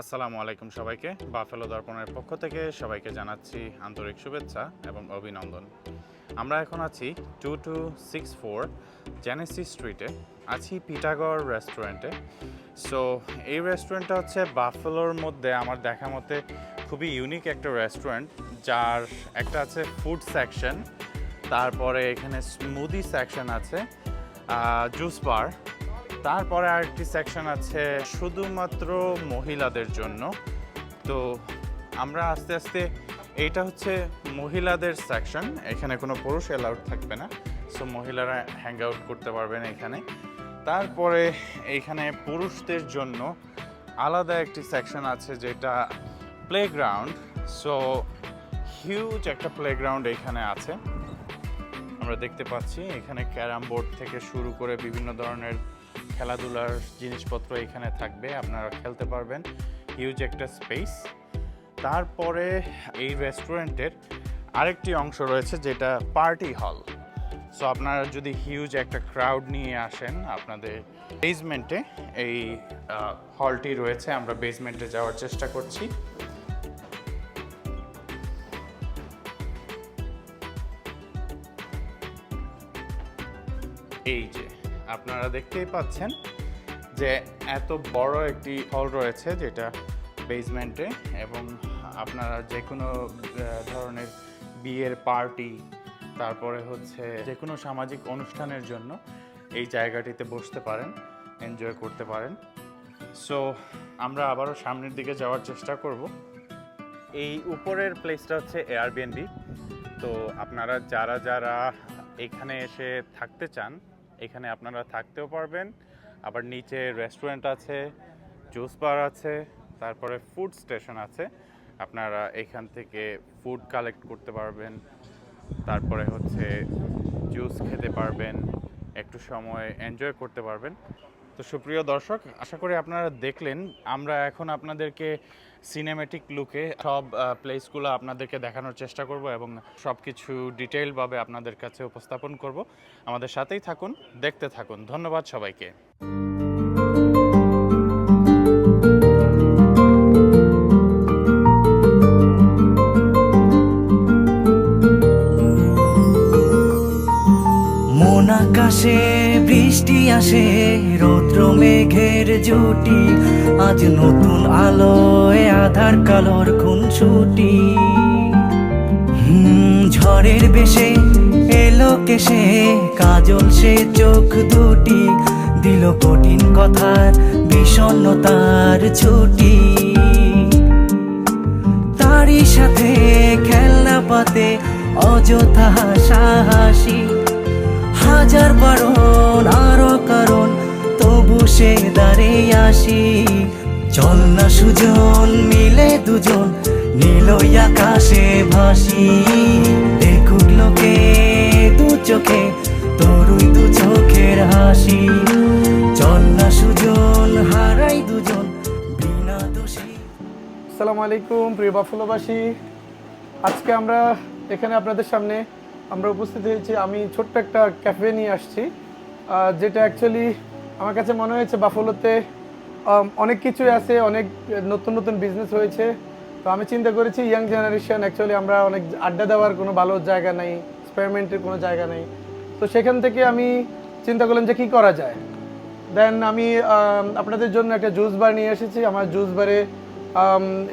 আসসালামু আলাইকুম সবাইকে। বাফেলো দর্পণের পক্ষ থেকে সবাইকে জানাচ্ছি আন্তরিক শুভেচ্ছা এবং অভিনন্দন। আমরা এখন আছি two two six four Genesee স্ট্রিটে আছি পিটাগড় রেস্টুরেন্টে সো এই রেস্টুরেন্টটা হচ্ছে বাফেলোর মধ্যে আমার দেখা মতে খুবই ইউনিক একটা রেস্টুরেন্ট যার একটা আছে ফুড সেকশন তারপরে এখানে স্মুদি সেকশন আছে জুস বার তারপরে আরেকটি সেকশন আছে শুধুমাত্র মহিলাদের জন্য। তো আমরা আস্তে আস্তে, এইটা হচ্ছে মহিলাদের সেকশন এখানে কোনো পুরুষ অ্যালাউড থাকবে না। সো মহিলারা হ্যাং আউট করতে পারবেন এখানে। তারপরে এইখানে পুরুষদের জন্য আলাদা একটি সেকশন আছে যেটা প্লেগ্রাউন্ড সো হিউজ একটা প্লেগ্রাউন্ড এখানে আছে। আমরা দেখতে পাচ্ছি, এখানে ক্যারাম বোর্ড থেকে শুরু করে বিভিন্ন ধরনের খেলাধুলার জিনিসপত্র এখানে থাকবে, আপনারা খেলতে পারবেন। হিউজ একটা স্পেস তারপরে এই রেস্টুরেন্টের আরেকটি অংশ রয়েছে যেটা পার্টি হল সো আপনারা যদি হিউজ একটা ক্রাউড নিয়ে আসেন, আপনাদের বেসমেন্টে এই হলটি রয়েছে। আমরা বেসমেন্টে যাওয়ার চেষ্টা করছি। এই যে। আপনারা দেখতেই পাচ্ছেন যে এত বড় একটি হল রয়েছে যেটা বেসমেন্টে এবং আপনারা যে কোনো ধরনের বিয়ের পার্টি তারপরে হচ্ছে যে কোনো সামাজিক অনুষ্ঠানের জন্য এই জায়গাটিতে বসতে পারেন এনজয় করতে পারেন। সো আমরা আবারও সামনের দিকে যাওয়ার চেষ্টা করব। এই উপরের প্লেসটা হচ্ছে এয়ারবিএনবি তো আপনারা যারা যারা এখানে এসে থাকতে চান এখানে আপনারা থাকতেও পারবেন। আবার নিচে রেস্টুরেন্ট আছে জুস বার আছে, তারপরে ফুড স্টেশন আছে। আপনারা এখান থেকে ফুড কালেক্ট করতে পারবেন, তারপরে হচ্ছে জুস খেতে পারবেন, একটু সময় এনজয় করতে পারবেন। তো সুপ্রিয় দর্শক, আশা করি আপনারা দেখলেন। আমরা এখন আপনাদেরকে সিনেমেটিক লুকে সব প্লেসগুলো আপনাদেরকে দেখানোর চেষ্টা করব এবং সব কিছু ডিটেইলভাবে আপনাদের কাছে উপস্থাপন করব। আমাদের সাথেই থাকুন, দেখতে থাকুন। ধন্যবাদ সবাইকে। মন আকাশে বৃষ্টি আসে মেঘের জুটি। আজ নতুন আলোয় আধার কালোর খুনছুটি হুম, ঝড়ের বেশে এলো কেসে কাজল সে চোখ দুটি। দিল কঠিন কথার বিষণ্ণতার ছুটি। তারই সাথে খেলনা পাতে অযথা সাহসী। হাজার কারণ তবু সে দাঁড়িয়ে আসি। চল না সুজন, মিলে দুজন নীলই আকাশে ভাসি। দেখুক লোকে দু চোখে তরুই দু চোখের হাসি। চল না সুজন, হারাই দুজন বিনা দোষী। আসসালামু আলাইকুম, প্রিয় বাফলোবাসী। আজকে আমরা এখানে আপনাদের সামনে আমরা উপস্থিত হয়েছি। আমি ছোট্ট একটা ক্যাফে নিয়ে আসছি যেটা অ্যাকচুয়ালি আমার কাছে মনে হয়েছে বাফলোতে অনেক কিছুই আছে, অনেক নতুন নতুন বিজনেস হয়েছে। তো আমি চিন্তা করেছি ইয়াং জেনারেশন অ্যাকচুয়ালি আমরা অনেক আড্ডা দেওয়ার কোনো ভালো জায়গা নেই এক্সপেরিমেন্টের কোনো জায়গা নেই। তো সেখান থেকে আমি চিন্তা করলাম যে কী করা যায়? দেন আমি আপনাদের জন্য একটা জুস বার নিয়ে এসেছি। আমার জুস বারে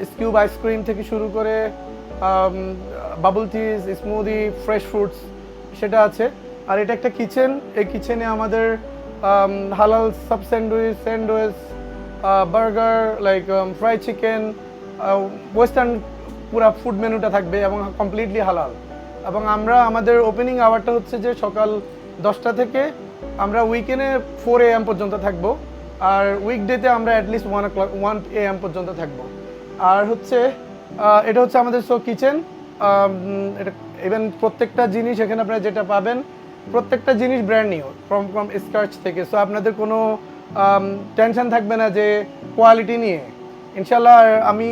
স্কিউব আইসক্রিম থেকে শুরু করে bubble teas smoothie fresh fruits সেটা আছে। আর এটা একটা কিচেন এই কিচেনে আমাদের হালাল sub sandwich sandwich burger like fry chicken western পুরা ফুড মেনুটা থাকবে এবং কমপ্লিটলি হালাল এবং আমরা, আমাদের ওপেনিং আওয়ারটা হচ্ছে যে সকাল দশটা থেকে আমরা উইকেন্ডে ফোর এ এম পর্যন্ত থাকব আর উইকডেতে আমরা at least one clock one A M পর্যন্ত থাকব। আর হচ্ছে এটা হচ্ছে আমাদের সো কিচেন এটা ইভেন প্রত্যেকটা জিনিস এখানে আপনারা যেটা পাবেন প্রত্যেকটা জিনিস brand new from from scratch থেকে। সো আপনাদের কোনো টেনশন থাকবে না যে কোয়ালিটি নিয়ে। ইনশাল্লাহ আমি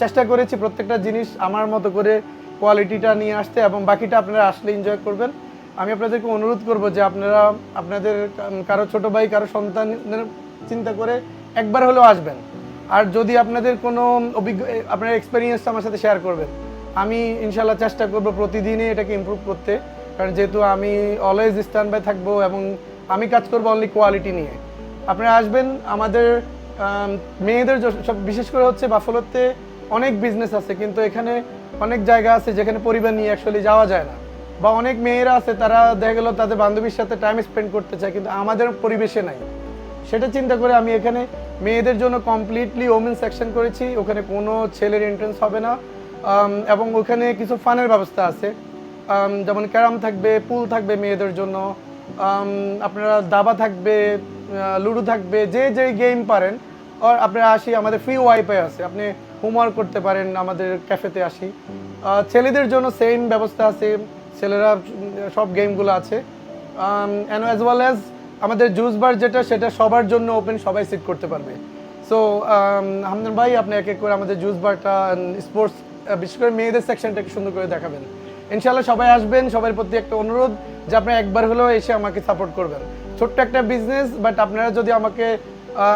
চেষ্টা করেছি প্রত্যেকটা জিনিস আমার মতো করে কোয়ালিটিটা নিয়ে আসতে এবং বাকিটা আপনারা আসলে এনজয় করবেন। আমি আপনাদেরকে অনুরোধ করব যে আপনারা, আপনাদের কারও ছোট ভাই, কারও সন্তানের চিন্তা করে একবার হলেও আসবেন। আর যদি আপনাদের কোনো অভিজ্ঞ আপনার এক্সপিরিয়েন্সটা আমার সাথে শেয়ার করবেন, আমি ইনশাল্লাহ চেষ্টা করব প্রতিদিনই এটাকে ইমপ্রুভ করতে। কারণ যেহেতু আমি অলওয়েজ স্ট্যান্ড বাই থাকব এবং আমি কাজ করব অনলি কোয়ালিটি নিয়ে। আপনারা আসবেন, আমাদের মেয়েদের সব বিশেষ করে হচ্ছে বাফলোতে অনেক বিজনেস আছে, কিন্তু এখানে অনেক জায়গা আছে যেখানে পরিবার নিয়ে অ্যাকচুয়ালি যাওয়া যায় না। বা অনেক মেয়েরা আছে, তারা দেখা গেল তাদের বান্ধবীর সাথে টাইম স্পেন্ড করতে চায়, কিন্তু আমাদের পরিবেশে নাই। সেটা চিন্তা করে আমি এখানে মেয়েদের জন্য কমপ্লিটলি ওমেন সেকশন করেছি, ওখানে কোনো ছেলের এন্ট্রেন্স হবে না। এবং ওখানে কিছু ফানের ব্যবস্থা আছে। যেমন ক্যারাম থাকবে, পুল থাকবে মেয়েদের জন্য আপনারা দাবা থাকবে লুডো থাকবে, যে যে গেম পারেন। আর আপনারা আসি, আমাদের ফ্রি ওয়াইফাই আছে। আপনি হোমওয়ার্ক করতে পারেন, আমাদের ক্যাফেতে আসি। ছেলেদের জন্য সেম ব্যবস্থা আছে। ছেলেরা সব গেমগুলো আছে। অ্যান্ড অ্যাজ ওয়েল অ্যাজ আমাদের জুস বার যেটা, সেটা সবার জন্য ওপেন সবাই সিট করতে পারবে। সো হামদান ভাই, আপনি এক এক করে আমাদের জুস বারটা স্পোর্টস বিশেষ করে মেয়েদের সেকশনটা একটু সুন্দর করে দেখাবেন। ইনশাল্লাহ সবাই আসবেন সবার প্রতি একটা অনুরোধ যে আপনি একবার হলেও এসে আমাকে সাপোর্ট করবেন। ছোট্ট একটা বিজনেস বাট আপনারা যদি আমাকে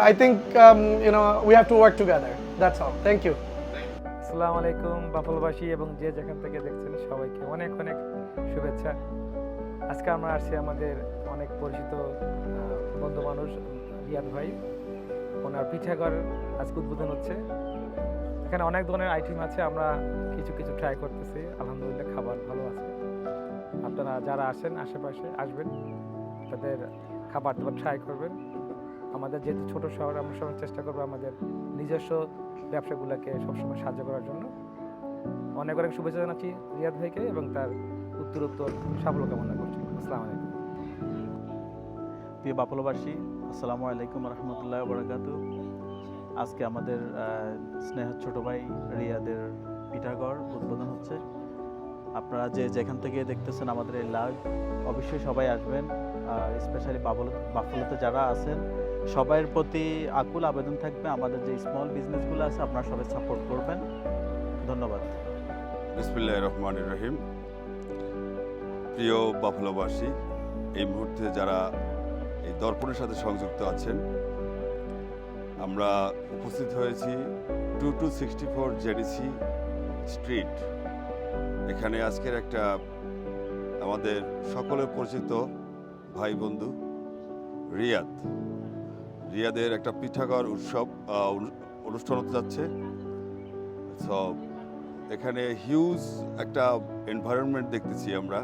I think you know we have to work together that's all thank you আসসালামু আলাইকুম, বাফলবাসী এবং যে যেখান থেকে দেখছেন সবাইকে অনেক অনেক শুভেচ্ছা। আজকে আমরা আসছি আমাদের অনেক পরিচিত বন্ধু মানুষ, রিয়াদ ভাই। ওনার পিঠাঘর আজকে উদ্বোধন হচ্ছে। এখানে অনেক ধরনের আইটেম আছে, আমরা কিছু কিছু ট্রাই করতেছি, আলহামদুলিল্লাহ। যারা আসেন আশেপাশে আসবেন, তাদের খাবার দাবার ট্রাই করবেন। আমাদের যেহেতু ছোট শহর, আমরা সবাই চেষ্টা করব আমাদের নিজস্ব ব্যবসাগুলোকে সবসময় সাহায্য করার জন্য। অনেক অনেক শুভেচ্ছা জানাচ্ছি রিয়াদ ভাইকে এবং তার উত্তর উত্তর সাফল্য কামনা করছি। আসসালামু আলাইকুম। প্রিয় বাপলবাসী, আসসালামু আলাইকুম রহমতুল্লাহ বরাকাতু। আজকে আমাদের স্নেহ ছোট ভাই রিয়াদের পিঠাঘর উদ্বোধন হচ্ছে। আপনারা যে যেখান থেকে দেখতেছেন আমাদের এই লাইভ অবশ্যই সবাই আসবেন। আর স্পেশালি বাবল বাফলতে যারা আছেন, সবাইয়ের প্রতি আকুল আবেদন থাকবে। আমাদের যে স্মল বিজনেসগুলো আছে, আপনারা সবাই সাপোর্ট করবেন। ধন্যবাদ। বিসমিল্লাহ রহমান রহিম। প্রিয় বাফলাবাসী, এই মুহূর্তে যারা এই দর্পণের সাথে সংযুক্ত আছেন, আমরা উপস্থিত হয়েছি two two sixty four Genesee street. এখানে আজকের একটা আমাদের সকলের পরিচিত ভাই বন্ধু রিয়াদ। রিয়াদের একটা পিঠাগর উৎসব অনু- অনুষ্ঠান হতে যাচ্ছে। সো এখানে হিউজ একটা এনভায়রনমেন্ট দেখতেছি আমরা।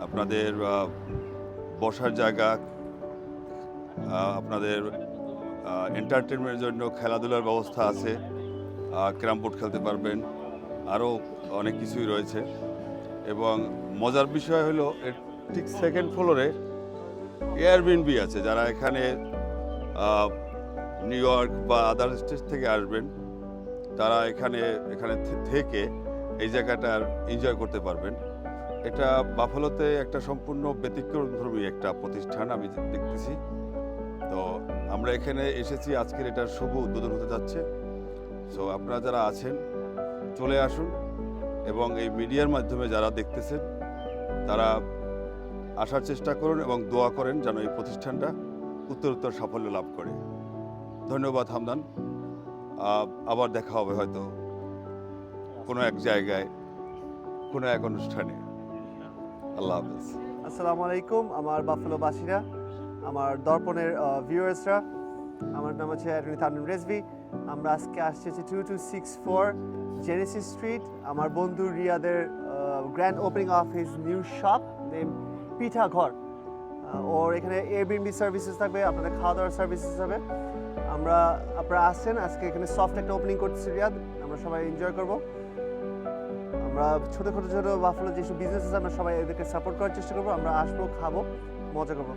আপনাদের বসার জায়গা আপনাদের এন্টারটেনমেন্টের জন্য খেলাধুলার ব্যবস্থা আছে। ক্যারাম বোর্ড খেলতে পারবেন। আরও অনেক কিছুই রয়েছে। এবং মজার বিষয় হলো, এর ঠিক সেকেন্ড ফ্লোরে এয়ারবিএনবি আছে। যারা এখানে নিউ ইয়র্ক বা আদার স্টেট থেকে আসবেন, তারা এখানে এখানে থেকে এই জায়গাটার এনজয় করতে পারবেন। এটা বাফলোতে একটা সম্পূর্ণ ব্যতিক্রমধর্মী একটা প্রতিষ্ঠান, আমি দেখতেছি। তো আমরা এখানে এসেছি, আজকের এটার শুভ উদ্বোধন হতে যাচ্ছে। সো আপনারা যারা আছেন চলে আসুন এবং এই মিডিয়ার মাধ্যমে যারা দেখতেছেন, তারা আসার চেষ্টা করুন এবং দোয়া করেন যেন এই প্রতিষ্ঠানটা উত্তরোত্তর সাফল্য লাভ করে। ধন্যবাদ, হামদান। আবার দেখা হবে হয়তো কোনো এক জায়গায়, কোনো এক অনুষ্ঠানে। আল্লাহ হাফেজ। আসসালামু আলাইকুম, আমার বাফেলোবাসীরা, আমার দর্পণের ভিউয়ার্সরা আমার নাম হচ্ছে অ্যাটর্নি রেজভি। আমরা আজকে আসছি হচ্ছে two two six four Genesis street আমার বন্ধু রিয়াদের grand opening of his new shop name Pitha Ghar ah, ওর এখানে এয়ারবিএনবি সার্ভিসেস থাকবে আপনাদের খাওয়া দাওয়ার সার্ভিসেস হবে। আমরা আপনারা আসছেন আজকে এখানে সফট একটা ওপেনিং করতেছি রিয়াদ আমরা সবাই এনজয় করব। আমরা ছোটো ছোটো ছোটো বাফলো যেসব বিজনেস আছে আমরা সবাই এদেরকে সাপোর্ট করার চেষ্টা করব আমরা আসব খাব মজা করব।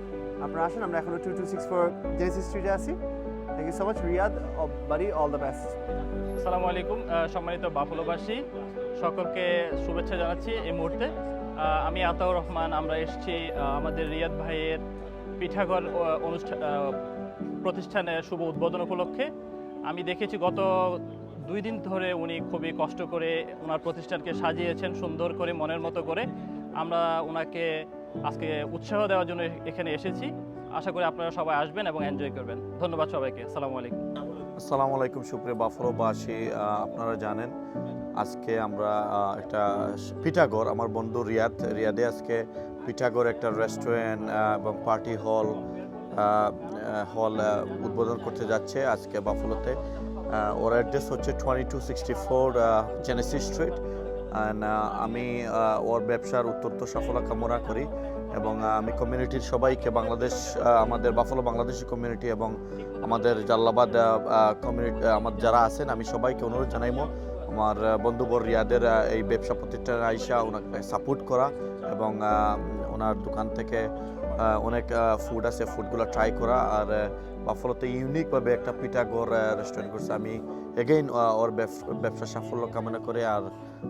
আপনারা আসেন আমরা এখনও two two six four Genesee স্ট্রিটে আছি। Thank you so much Riyad বাড়ি অল দ্য বেস্ট আসসালামু আলাইকুম সম্মানিত বাফলোবাসী, সকলকে শুভেচ্ছা জানাচ্ছি এই মুহূর্তে। আমি আতাউর রহমান, আমরা এসেছি আমাদের রিয়াদ ভাইয়ের পিঠাঘর অনুষ্ঠান প্রতিষ্ঠানের শুভ উদ্বোধন উপলক্ষে। আমি দেখেছি গত দুই দিন ধরে উনি খুবই কষ্ট করে ওনার প্রতিষ্ঠানকে সাজিয়েছেন, সুন্দর করে, মনের মতো করে। আমরা ওনাকে আজকে উৎসাহ দেওয়ার জন্য এখানে এসেছি। আশা করি আপনারা সবাই আসবেন এবং এনজয় করবেন। ধন্যবাদ সবাইকে। আসসালামু আলাইকুম। আসসালামু আলাইকুম সুপ্রিয় বাফলোবাসী। আহ, আপনারা জানেন আজকে আমরা একটা পিঠাগর আমার বন্ধু রিয়াদ রিয়াদে আজকে পিঠাগর একটা রেস্টুরেন্ট এবং পার্টি হল হল উদ্বোধন করতে যাচ্ছে আজকে বাফলোতে। ওর অ্যাড্রেস হচ্ছে twenty two sixty four Genesee street আমি ওর ব্যবসার উত্তরোত্তর সফলতা কামনা করি। এবং আমি কমিউনিটির সবাইকে বাংলাদেশ আমাদের বাফলো বাংলাদেশি কমিউনিটি এবং আমাদের জাল্লাবাদ কমিউনিটি আমার যারা আছেন, আমি সবাইকে অনুরোধ জানাইব আমার বন্ধুবর রিয়াদের এই ব্যবসা প্রতিষ্ঠানে আইসা ওনাকে সাপোর্ট করা এবং ওনার দোকান থেকে অনেক ফুড আছে ফুডগুলো ট্রাই করা। আর বাফলোতে ইউনিকভাবে একটা পিঠাগড় রেস্টুরেন্ট করছে। আমি এগেইন ওর ব্যব- ব্যবসা সাফল্য কামনা করে। আর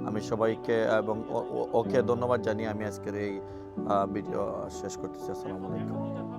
আমি সবাইকে এবং ওকে ধন্যবাদ জানিয়ে আমি আজকের এই ভিডিও শেষ করতেছি আসসালামু আলাইকুম।